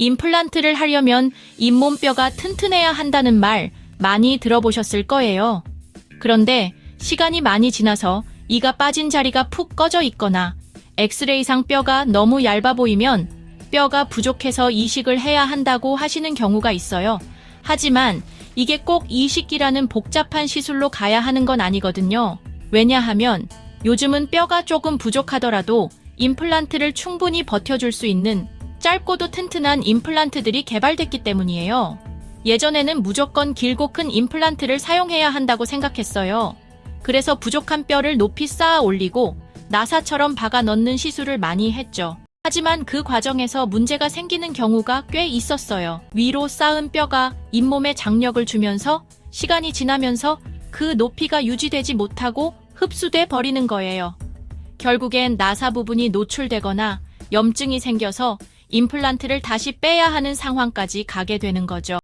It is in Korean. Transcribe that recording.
임플란트를 하려면 잇몸뼈가 튼튼해야 한다는 말 많이 들어보셨을 거예요. 그런데 시간이 많이 지나서 이가 빠진 자리가 푹 꺼져 있거나 엑스레이상 뼈가 너무 얇아 보이면 뼈가 부족해서 이식을 해야 한다고 하시는 경우가 있어요. 하지만 이게 꼭 이식기라는 복잡한 시술로 가야 하는 건 아니거든요. 왜냐하면 요즘은 뼈가 조금 부족하더라도 임플란트를 충분히 버텨줄 수 있는 짧고도 튼튼한 임플란트들이 개발됐기 때문이에요. 예전에는 무조건 길고 큰 임플란트를 사용해야 한다고 생각했어요. 그래서 부족한 뼈를 높이 쌓아 올리고 나사처럼 박아 넣는 시술을 많이 했죠. 하지만 그 과정에서 문제가 생기는 경우가 꽤 있었어요. 위로 쌓은 뼈가 잇몸에 장력을 주면서 시간이 지나면서 그 높이가 유지되지 못하고 흡수돼 버리는 거예요. 결국엔 나사 부분이 노출되거나 염증이 생겨서 임플란트를 다시 빼야 하는 상황까지 가게 되는 거죠.